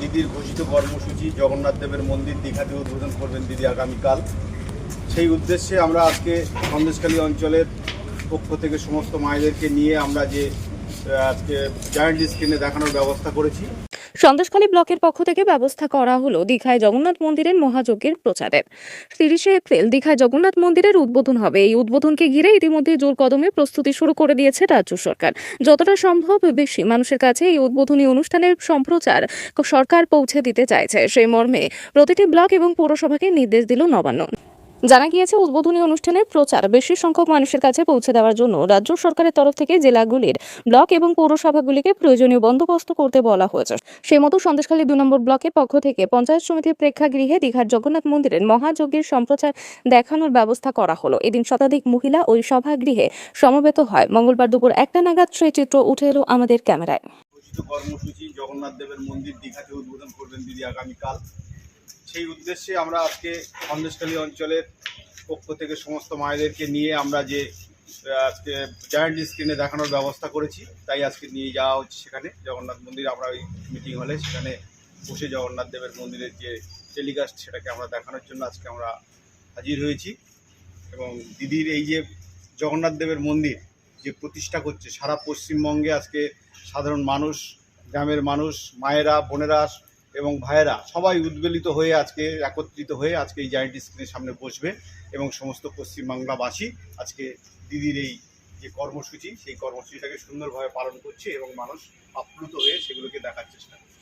দিদির ঘোষিত কর্মসূচি জগন্নাথ দেবের মন্দির দীঘাতে উদ্বোধন করবেন দিদি আগামীকাল। সেই উদ্দেশ্যে আমরা আজকে সন্দেশখালী অঞ্চলের পক্ষ থেকে সমস্ত মায়েদেরকে নিয়ে আমরা যে আজকে জায়েন্ট স্ক্রিনে দেখানোর ব্যবস্থা করেছি। সন্দেশখালী ব্লকের পক্ষ থেকে ব্যবস্থা করা হলো দীঘায় জগন্নাথ মন্দিরের মহাযজ্ঞের প্রচারের তিরিশে এপ্রিল দীঘায় জগন্নাথ মন্দিরের উদ্বোধন হবে। এই উদ্বোধনকে ঘিরে ইতিমধ্যে জোর কদমে প্রস্তুতি শুরু করে দিয়েছে রাজ্য সরকার। যতটা সম্ভব বেশি মানুষের কাছে এই উদ্বোধনী অনুষ্ঠানের সম্প্রচার সরকার পৌঁছে দিতে চাইছে। সেই মর্মে প্রতিটি ব্লক এবং পৌরসভাকে নির্দেশ দিল নবান্ন। জানা গিয়েছে, উদ্বোধনী অনুষ্ঠানের প্রচার বেশি সংখ্যক মানুষের কাছে পৌঁছে দেওয়ার জন্য রাজ্য সরকারের তরফ থেকে জেলাগুলির ব্লক এবং পৌরসভাগুলিকে প্রয়োজনীয় বন্দোবস্ত করতে বলা হয়েছে। সেই মতো সন্দেশখালী দু নম্বর ব্লকের পক্ষ থেকে পঞ্চায়েত সমিতির প্রেক্ষাগৃহে দীঘার জগন্নাথ মন্দিরের মহাযজ্ঞের সম্প্রচার দেখানোর ব্যবস্থা করা হলো। এদিন শতাধিক মহিলা ওই সভাগৃহে সমবেত হয়। মঙ্গলবার দুপুর একটা নাগাদ সেই চিত্র উঠে এলো আমাদের ক্যামেরায়। কর্মসূচি, জগন্নাথ দেবের মন্দির দীঘাতে উদ্বোধন করবেন দিদি আগামীকাল। সেই উদ্দেশ্যে আমরা আজকে সন্দেশখালী অঞ্চলের পক্ষ থেকে সমস্ত মায়েদেরকে নিয়ে আমরা যে আজকে জায়েন্ট স্ক্রিনে দেখানোর ব্যবস্থা করেছি, তাই আজকে নিয়ে যাওয়া হচ্ছে সেখানে। জগন্নাথ মন্দির আমরা ওই মিটিং হলে সেখানে বসে জগন্নাথ দেবের মন্দিরের যে টেলিকাস্ট সেটাকে আমরা দেখানোর জন্য আজকে আমরা হাজির হয়েছি। এবং দিদির এই যে জগন্নাথ দেবের মন্দির যে প্রতিষ্ঠা করছে, সারা পশ্চিমবঙ্গে আজকে সাধারণ মানুষ, গ্রামের মানুষ, মায়েরা, বোনেরা এবং ভাইয়েরা সবাই উদ্বেলিত হয়ে আজকে, একত্রিত হয়ে আজকে এই জায়েন্ট স্ক্রিনের সামনে বসবে এবং সমস্ত পশ্চিমবাংলাবাসী আজকে দিদির এই যে কর্মসূচি, সেই কর্মসূচিটাকে সুন্দরভাবে পালন করছে এবং মানুষ আপ্লুত হয়ে সেগুলোকে দেখার চেষ্টা করছে।